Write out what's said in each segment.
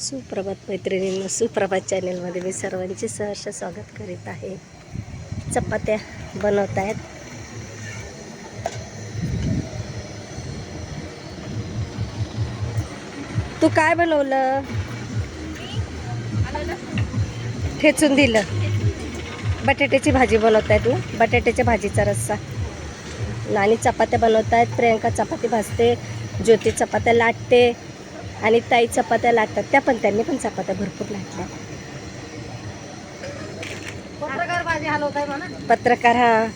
सुप्रभात मैत्रिणींना सुप्रभात चॅनेलमध्ये मी सर्वांचे सहर्ष स्वागत करीत आहे. चपात्या बनवत आहेत तू काय बनवलं? ठेचून दिलं. बटाट्याची भाजी बनवत आहेत ना बटाट्याच्या भाजीचा रस्सा. आणि चपात्या बनवत आहेत प्रियंका चपाती भाजते. ज्योती चपात्या लाटते. आणि ताई चपात्या लाटतात त्या पण त्यांनी पण चपात्या भरपूर लाटल्या. पत्रकार भाजी हलवत आहे म्हणा पत्रकार हा.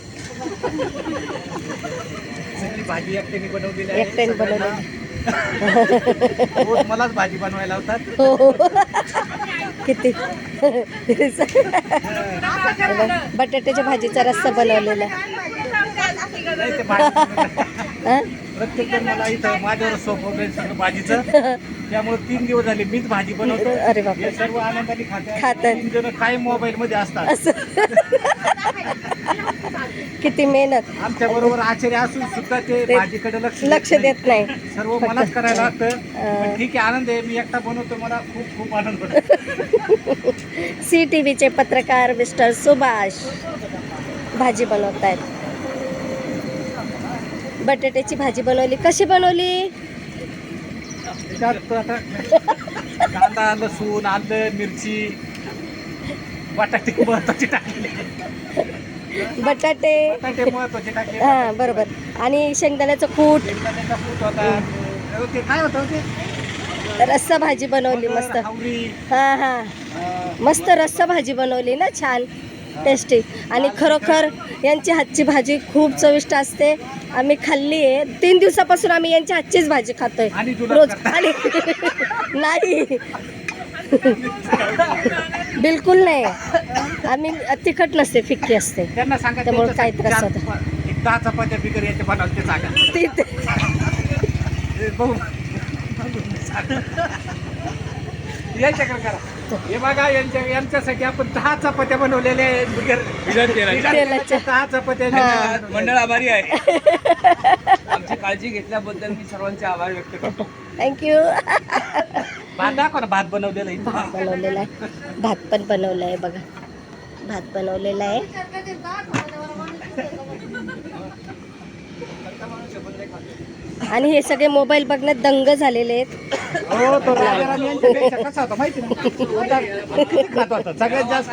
एकट्याने. रोज मलाच भाजी बनवायला लावतात. हो. हो. किती? बटाट्याच्या भाजीचा रस्सा बनवलेला. नाही ते भाजी बनवतात. हा? प्रत्येक जण मला इथं माझ्यावर सगळं भाजीचं. त्यामुळे तीन दिवस झाले मीच भाजी बनवतो. अरे बापरे. हे सर्व आनंदाने खातात. खातात. तीन जण काय मोबाईल मध्ये असतात. असं. किती मेहनत. आमच्या बरोबर आचार्य असून सुद्धा ते ते भाजीकडे लक्ष लक्ष देत नाही. सर्व मलाच करायला लागतं. पण ठीक आहे आनंद आहे. मी एकटा बनवतो. मला खूप खूप आनंद होतो. सी टी व्हीचे पत्रकार मिस्टर सुभाष भाजी बनवत आहेत बटाट्याची भाजी बनवली. कशी बनवली? कांदा लसूण आलं मिरची बटाटे महत्त्वाचे टाकले. बटाटे. महत्त्वाचे टाकले. हां बरोबर. आणि शेंगदाण्याचं कूट. शेंगदाण्याचा कूट होता. ते काय होतं ते रस्सा भाजी बनवली मस्त. हां हां. मस्त रस्सा भाजी बनवली ना छान. टेस्टी आणि खरोखर यांची हातची भाजी खूप चविष्ट असते. आम्ही खाल्ली आहे. तीन दिवसापासून आम्ही यांची हातचीच भाजी खातोय. रोज. आणि नाही. बिलकुल नाही. आम्ही तिखट नसते फिक्की असते. त्यामुळे काय त्रास होता? ते- हे बघू हे यांच्या यांच्यासाठी आपण दहा चपात्या बनवलेल्या आहेत. बिगर बिगर तेलाच्या. तेलाच्या. दहा चपात्या हा. मंडळ आभारी आहे. आमची काळजी घेतल्याबद्दल मी सर्वांचे आभार व्यक्त करतो. थँक्यू भात दाखवा ना भात बनवलेला इथं. भात बनवलेला आहे. भात पण बनवला आहे बघा. भात बनवलेला आहे. आणि हे सगळे मोबाईल बघण्यात दंग झालेले आहेत. हो तो राजाराम यांच्यापेक्षा कसा होता माहिती ना किती खात होता? सगळ्यात जास्त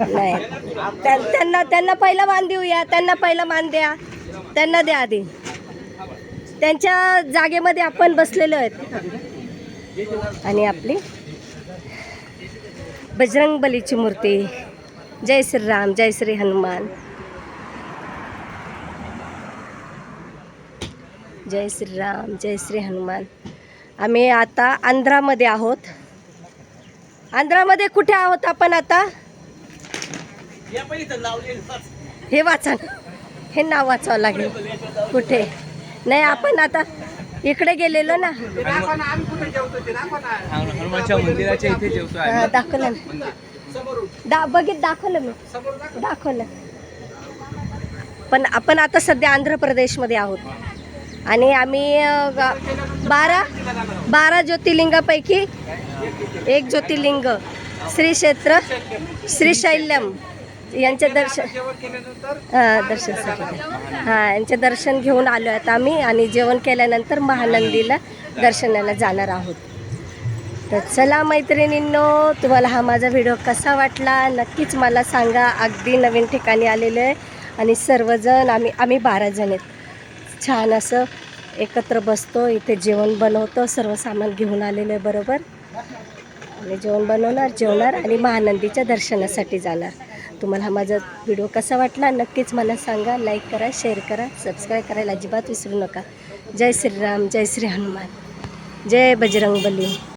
नाही. त्या- त्यांना त्यांना पहिला मान देऊया त्यांना पहिला मान द्या. त्यांना द्या आधी. त्यांच्या जागेमध्ये आपण बसलेलो आहेत. आणि आपली बजरंग बलीची मूर्ती. जय श्रीराम जय श्री हनुमान. जय श्रीराम जय श्री हनुमान. आम्ही आता आंध्रामध्ये आहोत. आंध्रामध्ये कुठे आहोत आपण आता? हे वाचा ना. हे नाव वाचावं लागेल. कुठे? नाही आपण आता इकडे गेलेलो ना. ते दाखवा ना, आम्ही कुठे जेवतो ते दाखवा ना. हनुमानच्या मंदिराच्या इथे जेवतो हा, दाखवलं ना. दा बघित दाखवलं मी. दाखवलं. पण आपण आता सध्या आंध्र प्रदेशमध्ये आहोत. आणि आम्ही बारा बारा ज्योतिर्लिंगापैकी एक ज्योतिर्लिंग श्री क्षेत्र श्रीशैल्यम यांचे दर्शन हां दर्शनासाठी. हां यांचे दर्शन घेऊन आलो आहेत आम्ही आणि जेवण केल्यानंतर महानंदीला दर्शनाला जाणार आहोत. तर चला मैत्रिणींनो तुम्हाला हा माझा व्हिडिओ कसा वाटला नक्कीच मला सांगा. अगदी नवीन ठिकाणी आलेलं आहे आणि सर्वजण आम्ही आम्ही बारा जण आहेत. छान असं एकत्र बसतो इथे जेवण बनवतो सर्व सामान घेऊन आलेलं आहे बरोबर. आणि जेवण बनवणार जेवणार आणि महानंदीच्या दर्शनासाठी जाणार. तुम्हाला हा माझा व्हिडिओ कसा वाटला नक्कीच मला सांगा. लाईक करा शेअर करा सबस्क्राईब करायला अजिबात विसरू नका. जय श्रीराम जय श्री हनुमान. जय बजरंगबली.